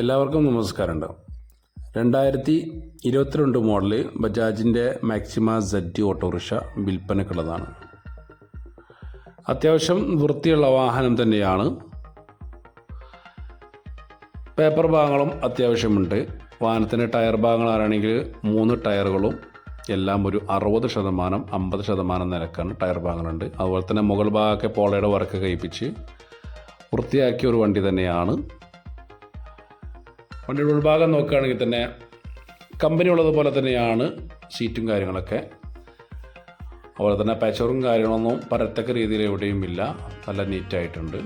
എല്ലാവർക്കും നമസ്കാരമുണ്ട്. രണ്ടായിരത്തി ഇരുപത്തിരണ്ട് മോഡൽ ബജാജിന്റെ മാക്സിമ സെഡ് ഓട്ടോറിക്ഷ വിൽപ്പനക്കുള്ളതാണ് അത്യാവശ്യം വൃത്തിയുള്ള വാഹനം തന്നെയാണ്. പേപ്പർ ഭാഗങ്ങളും അത്യാവശ്യമുണ്ട്. വാഹനത്തിന്റെ ടയർ ഭാഗങ്ങളാണെങ്കിൽ മൂന്ന് ടയറുകളും എല്ലാം ഒരു അറുപത് ശതമാനം അമ്പത് ശതമാനം നിരക്കാണ് ടയർ ഭാഗങ്ങളുണ്ട്. അതുപോലെ തന്നെ മുകൾ ഭാഗമൊക്കെ പോളയുടെ വർക്ക് കഴിപ്പിച്ച് വൃത്തിയാക്കിയ ഒരു വണ്ടി തന്നെയാണ്. വണ്ടിയുടെ ഉൾഭാഗം നോക്കുകയാണെങ്കിൽ തന്നെ കമ്പനി ഉള്ളതുപോലെ തന്നെയാണ് സീറ്റും കാര്യങ്ങളൊക്കെ. അതുപോലെ തന്നെ പച്ചറും കാര്യങ്ങളൊന്നും പരത്തക്ക രീതിയിൽ എവിടെയും ഇല്ല. നല്ല നീറ്റായിട്ടുണ്ട്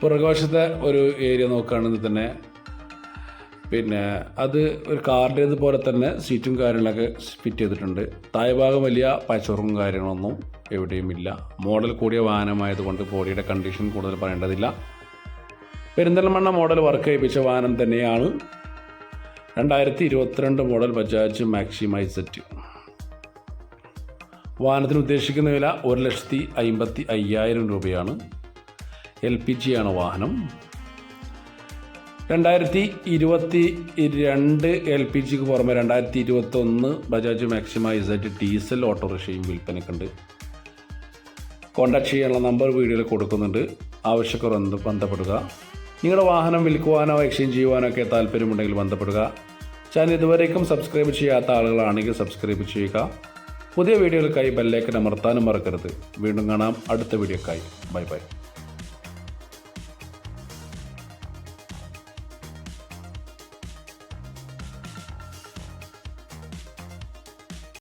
പുറകുവശത്തെ ഒരു ഏരിയ നോക്കുകയാണെങ്കിൽ തന്നെ പിന്നെ അത് ഒരു കാറിന്റേത് പോലെ തന്നെ സീറ്റും കാര്യങ്ങളൊക്കെ ഫിറ്റ് ചെയ്തിട്ടുണ്ട്. താഴ്ഭാഗം വലിയ പച്ചറും കാര്യങ്ങളൊന്നും എവിടെയും ഇല്ല. മോഡൽ കൂടിയ വാഹനമായതുകൊണ്ട് ബോഡിയുടെ കണ്ടീഷൻ കൂടുതൽ പറയേണ്ടതില്ല. പെരിന്തൽമണ്ണ മോഡൽ വർക്ക് ചെയ്യിപ്പിച്ച വാഹനം തന്നെയാണ് രണ്ടായിരത്തി ഇരുപത്തിരണ്ട് മോഡൽ ബജാജ് മാക്സിമൈ സെറ്റ് വാഹനത്തിന് ഉദ്ദേശിക്കുന്ന വില ഒരു ലക്ഷത്തി അമ്പത്തി അയ്യായിരം രൂപയാണ്. എൽ പി ജി ആണ് വാഹനം. രണ്ടായിരത്തി ഇരുപത്തി രണ്ട് എൽ പി ജിക്ക് പുറമെ രണ്ടായിരത്തി ഇരുപത്തി ഒന്ന് ബജാജ് മാക്സിമൈ സെറ്റ് ഡീസൽ ഓട്ടോറിക്ഷയും വിൽപ്പനയ്ക്കുണ്ട് കോൺടാക്ട് ചെയ്യാനുള്ള നമ്പർ വീഡിയോയിൽ കൊടുക്കുന്നുണ്ട്. ആവശ്യക്കാർ ബന്ധപ്പെടുക. നിങ്ങളുടെ വാഹനം വിൽക്കുവാനോ എക്സ്ചേഞ്ച് ചെയ്യുവാനോ ഒക്കെ താല്പര്യമുണ്ടെങ്കിൽ ബന്ധപ്പെടുക. ചാനൽ ഇതുവരേക്കും സബ്സ്ക്രൈബ് ചെയ്യാത്ത ആളുകളാണെങ്കിൽ സബ്സ്ക്രൈബ് ചെയ്യുക. പുതിയ വീഡിയോകൾക്കായി ബെല്ലേക്കൻ അമർത്താനും മറക്കരുത്. വീണ്ടും കാണാം. അടുത്ത വീഡിയോക്കായി ബൈ ബൈ